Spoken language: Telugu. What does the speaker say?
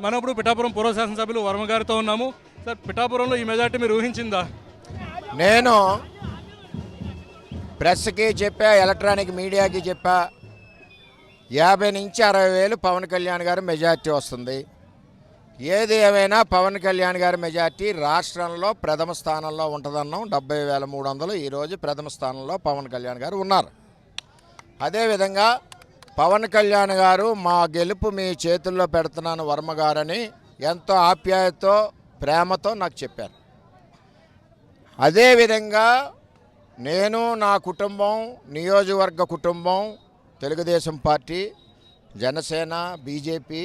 మనం ఇప్పుడు పిఠాపురం పూర్వ శాసనసభ్యులు వర్మ గారితో ఉన్నాము. సార్ పిఠాపురంలో ఈ మెజార్టీ మీరు ఊహించిందా? నేను ప్రెస్కి చెప్పా ఎలక్ట్రానిక్ మీడియాకి చెప్పా. యాభై నుంచి అరవై వేలు పవన్ కళ్యాణ్ గారు మెజార్టీ వస్తుంది. ఏది ఏమైనా పవన్ కళ్యాణ్ గారి మెజార్టీ రాష్ట్రంలో ప్రథమ స్థానంలో ఉంటుందన్నాం. డెబ్బై వేల మూడు వందలు ఈరోజు ప్రథమ స్థానంలో పవన్ కళ్యాణ్ గారు ఉన్నారు. అదేవిధంగా పవన్ కళ్యాణ్ గారు మా గెలుపు మీ చేతుల్లో పెడుతున్నాను వర్మ గారని ఎంతో ఆప్యాయతో ప్రేమతో నాకు చెప్పారు. అదేవిధంగా నేను నా కుటుంబం నియోజకవర్గ కుటుంబం తెలుగుదేశం పార్టీ జనసేన బీజేపీ